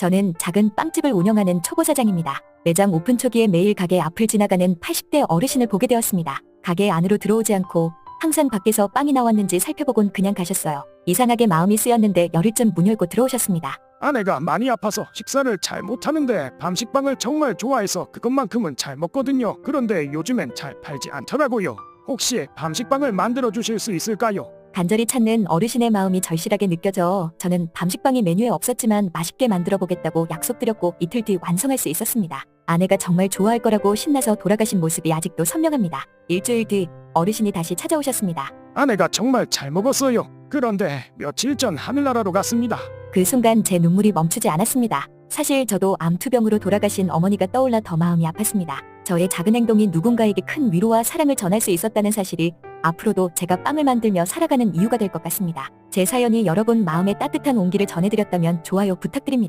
저는 작은 빵집을 운영하는 초보 사장입니다. 매장 오픈 초기에 매일 가게 앞을 지나가는 80대 어르신을 보게 되었습니다. 가게 안으로 들어오지 않고 항상 밖에서 빵이 나왔는지 살펴보곤 그냥 가셨어요. 이상하게 마음이 쓰였는데 열흘쯤 문 열고 들어오셨습니다. 아내가 많이 아파서 식사를 잘 못하는데 밤식빵을 정말 좋아해서 그것만큼은 잘 먹거든요. 그런데 요즘엔 잘 팔지 않더라고요. 혹시 밤식빵을 만들어 주실 수 있을까요? 간절히 찾는 어르신의 마음이 절실하게 느껴져 저는 밤식빵이 메뉴에 없었지만 맛있게 만들어 보겠다고 약속드렸고 이틀 뒤 완성할 수 있었습니다. 아내가 정말 좋아할 거라고 신나서 돌아가신 모습이 아직도 선명합니다. 일주일 뒤 어르신이 다시 찾아오셨습니다. 아내가 정말 잘 먹었어요. 그런데 며칠 전 하늘나라로 갔습니다. 그 순간 제 눈물이 멈추지 않았습니다. 사실 저도 암투병으로 돌아가신 어머니가 떠올라 더 마음이 아팠습니다. 저의 작은 행동이 누군가에게 큰 위로와 사랑을 전할 수 있었다는 사실이 앞으로도 제가 빵을 만들며 살아가는 이유가 될 것 같습니다. 제 사연이 여러분 마음에 따뜻한 온기를 전해드렸다면 좋아요 부탁드립니다.